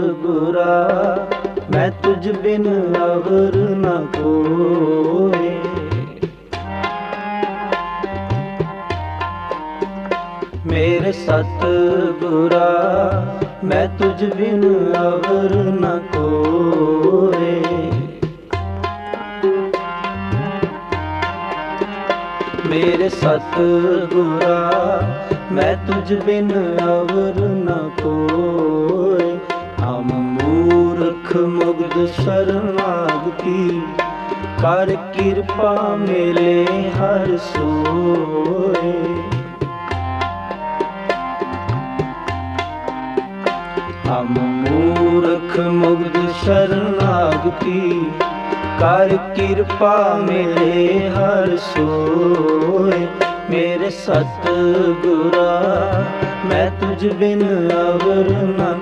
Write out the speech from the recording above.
ਗੁਰਾ ਮੈਂ ਤੁਝ ਬਿਨ ਅਵਰ ਨ ਕੋਏ। ਮੇਰੇ ਸਤ ਗੁਰਾ ਮੈਂ ਤੁਝ ਬਿਨ ਅਵਰ ਨ ਕੋਏ। ਮੇਰੇ ਸਤ ਗੁਰਾ ਮੈਂ ਤੁਝ ਬਿਨ ਅਵਰ ਨਾ ਕੋਏ ਮੂਰਖ ਮੁਗਧ ਸ਼ਰਨਾਗਤੀ ਕਰ ਕਿਰਪਾ ਮੇਲੇ ਹਰ ਸੋਏ। ਹਮ ਮੂਰਖ ਮੁਗਧ ਸ਼ਰਨਾਗਤੀ ਕਰ ਕਿਰਪਾ ਮਿਲੇ ਹਰ ਸੋਏ। ਮੇਰੇ ਸਤ ਗੁਰਾ ਮੈਂ ਤੁਝ ਬਿਨ ਅਵਰ ਨ